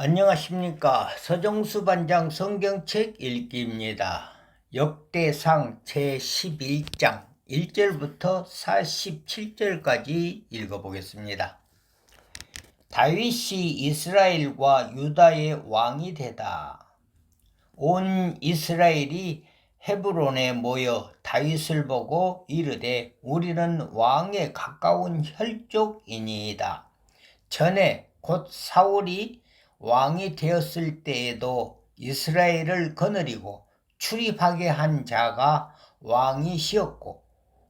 안녕하십니까. 서정수 반장 성경책 읽기입니다. 역대상 제11장 1절부터 47절까지 읽어보겠습니다. 다윗이 이스라엘과 유다의 왕이 되다. 온 이스라엘이 헤브론에 모여 다윗을 보고 이르되 우리는 왕에 가까운 혈족이니이다. 전에 곧 사울이 왕이 되었을 때에도 이스라엘을 거느리고 출입하게 한 자가 왕이시었고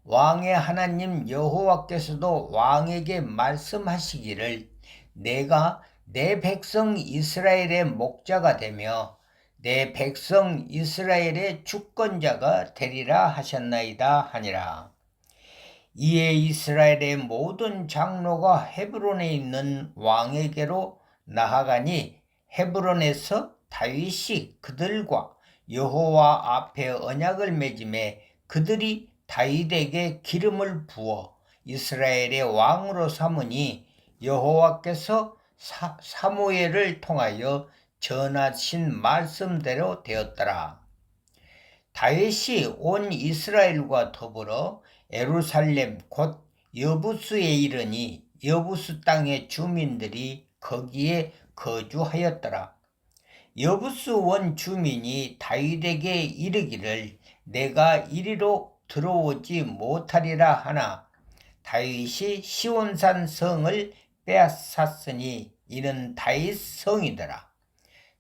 왕의 하나님 여호와께서도 왕에게 말씀하시기를 내가 내 백성 이스라엘의 목자가 되며 내 백성 이스라엘의 주권자가 되리라 하셨나이다 하니라. 이에 이스라엘의 모든 장로가 헤브론에 있는 왕에게로 나아가니 헤브론에서 다윗이 그들과 여호와 앞에 언약을 맺음에 그들이 다윗에게 기름을 부어 이스라엘의 왕으로 삼으니 여호와께서 사, 사무엘을 통하여 전하신 말씀대로 되었더라. 다윗이 온 이스라엘과 더불어 에루살렘 곧 여부스에 이르니 여부스 땅의 주민들이 거기에 거주하였더라. 여부스 원 주민이 다윗에게 이르기를 내가 이리로 들어오지 못하리라 하나 다윗이 시온산 성을 빼앗았으니 이는 다윗 성이더라.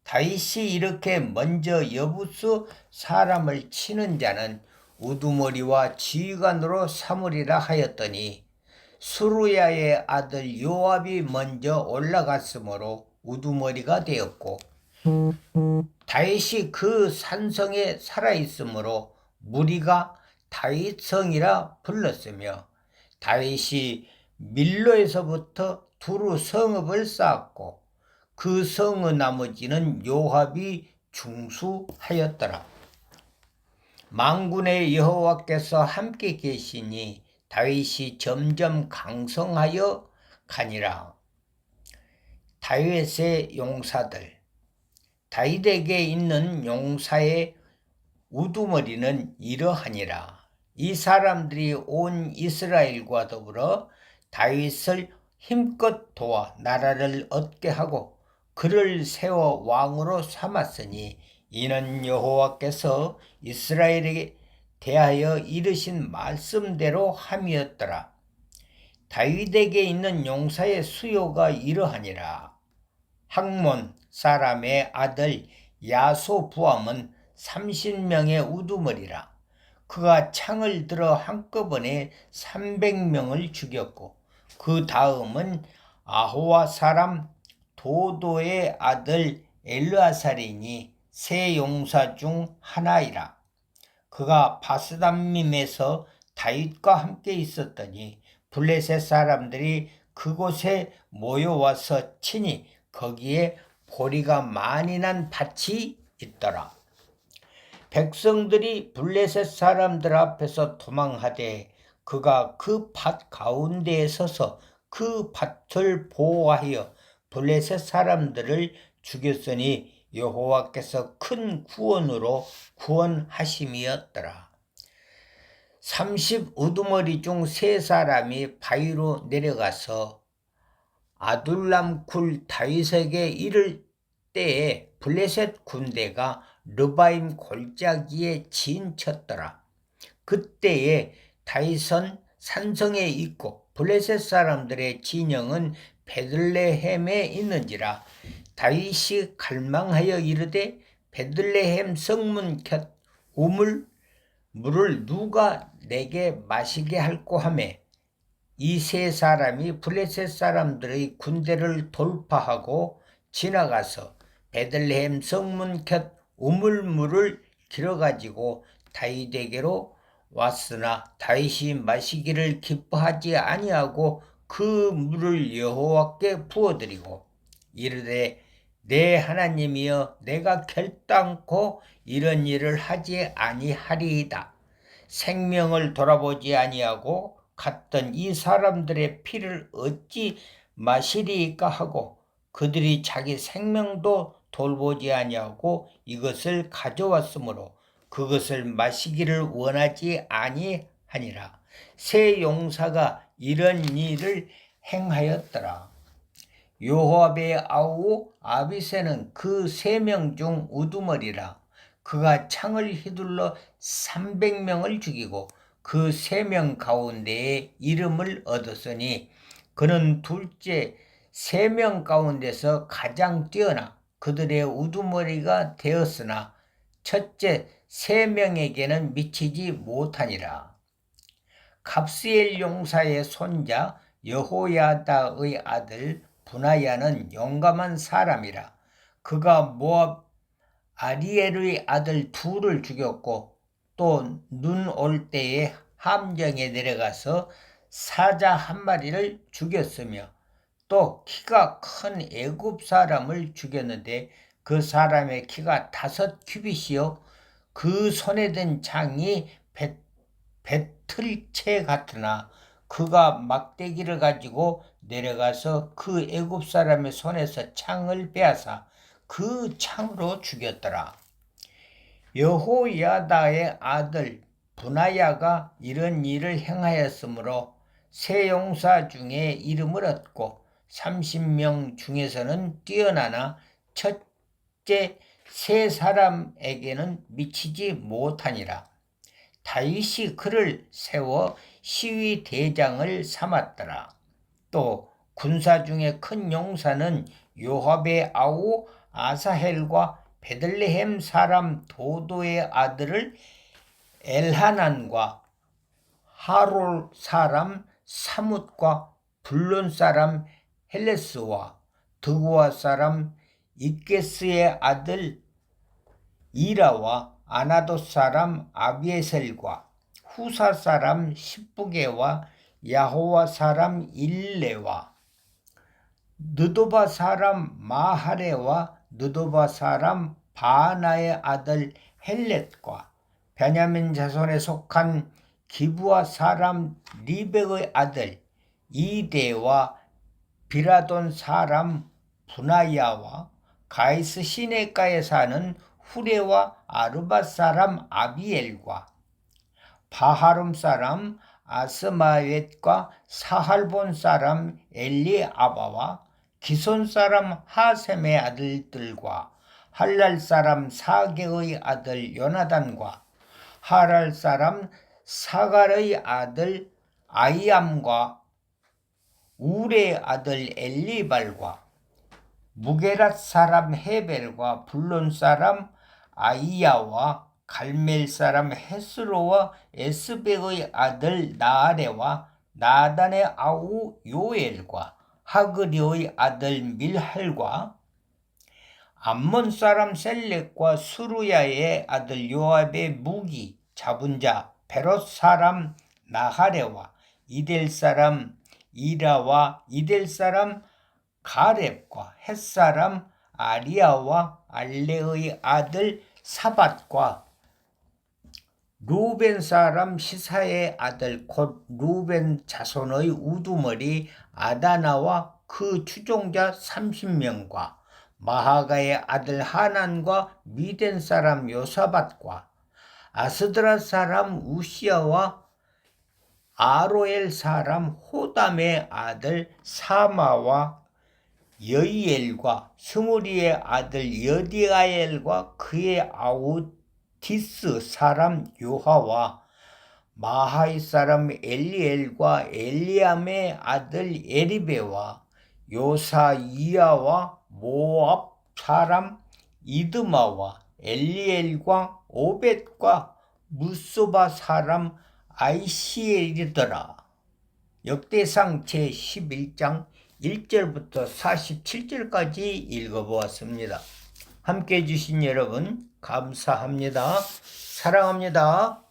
다윗이 이렇게 먼저 여부스 사람을 치는 자는 우두머리와 지휘관으로 삼으리라 하였더니 수루야의 아들 요압이 먼저 올라갔으므로 우두머리가 되었고 다윗이 그 산성에 살아 있으므로 무리가 다윗성이라 불렀으며 다윗이 밀로에서부터 두루 성읍을 쌓았고 그 성의 나머지는 요압이 중수하였더라. 망군의 여호와께서 함께 계시니 다윗이 점점 강성하여 가니라. 다윗의 용사들 다윗에게 있는 용사의 우두머리는 이러하니라. 이 사람들이 온 이스라엘과 더불어 다윗을 힘껏 도와 나라를 얻게 하고 그를 세워 왕으로 삼았으니 이는 여호와께서 이스라엘에게 대하여 이르신 말씀대로 함이었더라. 다윗에게 있는 용사의 수요가 이러하니라. 학몬 사람의 아들 야소 부함은 30명의 우두머리라. 그가 창을 들어 한꺼번에 300명을 죽였고 그 다음은 아호와 사람 도도의 아들 엘르아살이니 세 용사 중 하나이라. 그가 바스담밈에서 다윗과 함께 있었더니 블레셋 사람들이 그곳에 모여와서 치니 거기에 보리가 많이 난 밭이 있더라. 백성들이 블레셋 사람들 앞에서 도망하되 그가 그 밭 가운데에 서서 그 밭을 보호하여 블레셋 사람들을 죽였으니 여호와께서 큰 구원으로 구원하심이었더라. 30 우두머리 중 세 사람이 바위로 내려가서 아둘람 굴 다윗에게 이를 때에 블레셋 군대가 르바임 골짜기에 진쳤더라. 그때에 다윗은 산성에 있고 블레셋 사람들의 진영은 베들레헴에 있는지라 다윗이 갈망하여 이르되 베들레헴 성문 곁 우물 물을 누가 내게 마시게 할꼬 하매? 이 세 사람이 블레셋 사람들의 군대를 돌파하고 지나가서 베들레헴 성문 곁 우물물을 길어가지고 다윗에게로 왔으나 다윗이 마시기를 기뻐하지 아니하고 그 물을 여호와께 부어드리고 이르되 내 하나님이여 내가 결단코 이런 일을 하지 아니하리이다. 생명을 돌아보지 아니하고 갔던 이 사람들의 피를 어찌 마시리이까 하고 그들이 자기 생명도 돌보지 아니하고 이것을 가져왔으므로 그것을 마시기를 원하지 아니하니라. 세 용사가 이런 일을 행하였더라. 요압의 아우 아비세는 그 세 명 중 우두머리라. 그가 창을 휘둘러 300명을 죽이고 그 세 명 가운데에 이름을 얻었으니 그는 둘째 세 명 가운데서 가장 뛰어나 그들의 우두머리가 되었으나 첫째 세 명에게는 미치지 못하니라. 갑스엘 용사의 손자 여호야다의 아들 분하야는 용감한 사람이라. 그가 모압 아리엘의 아들 둘을 죽였고 또 눈 올 때에 함정에 내려가서 사자 한 마리를 죽였으며 또 키가 큰 애굽 사람을 죽였는데 그 사람의 키가 다섯 큐빗이요 그 손에 든 창이 배, 배틀채 같으나 그가 막대기를 가지고 내려가서 그 애굽 사람의 손에서 창을 빼앗아 그 창으로 죽였더라. 여호야다의 아들 분하야가 이런 일을 행하였으므로 세 용사 중에 이름을 얻고 30명 중에서는 뛰어나나 첫째 세 사람에게는 미치지 못하니라. 다윗이 그를 세워 시위 대장을 삼았더라. 또 군사 중에 큰 용사는 요압의 아우 아사헬과 베들레헴 사람 도도의 아들을 엘하난과 하롤 사람 사뭇과 블론 사람 헬레스와 드고아 사람 이게스의 아들 이라와 아나도 사람 아비에셀과 후사 사람 십부게와 야호와 사람 일레와 느도바 사람 마하레와 느도바 사람 바나의 아들 헬렛과 베냐민 자손에 속한 기부아 사람 리백의 아들 이데와 비라돈 사람 분하야와 가이스 시내가에 사는 후레와 아르바 사람 아비엘과 바하름 사람 아스마웻과 사할본 사람 엘리아바와 기손 사람 하셈의 아들들과 할랄 사람 사게의 아들 요나단과 하랄 사람 사갈의 아들 아이암과 우레의 아들 엘리발과 무게랏 사람 헤벨과 블론 사람 아이야와 갈멜 사람 헤스로와 에스백의 아들 나아레와 나단의 아우 요엘과 하그리의 아들 밀할과 암몬 사람 셀렉과 수루야의 아들 요압의 무기 잡은 자 베롯 사람 나하레와 이델 사람 이라와 이델 사람 가렙과 햇 사람 아리아와 알레의 아들 사밧과 루벤 사람 시사의 아들 곧 루벤 자손의 우두머리 아다나와 그 추종자 30명과 마하가의 아들 하난과 미덴 사람 요사밧과 아스드라 사람 우시아와 아로엘 사람 호담의 아들 사마와 여이엘과 스무리의 아들 여디아엘과 그의 아우 디스 사람 요하와 마하이 사람 엘리엘과 엘리암의 아들 에리베와 요사이야와 모압 사람 이드마와 엘리엘과 오벳과 무소바 사람 아이시엘이더라. 역대상 제11장 1절부터 47절까지 읽어보았습니다. 함께 해주신 여러분 감사합니다. 사랑합니다.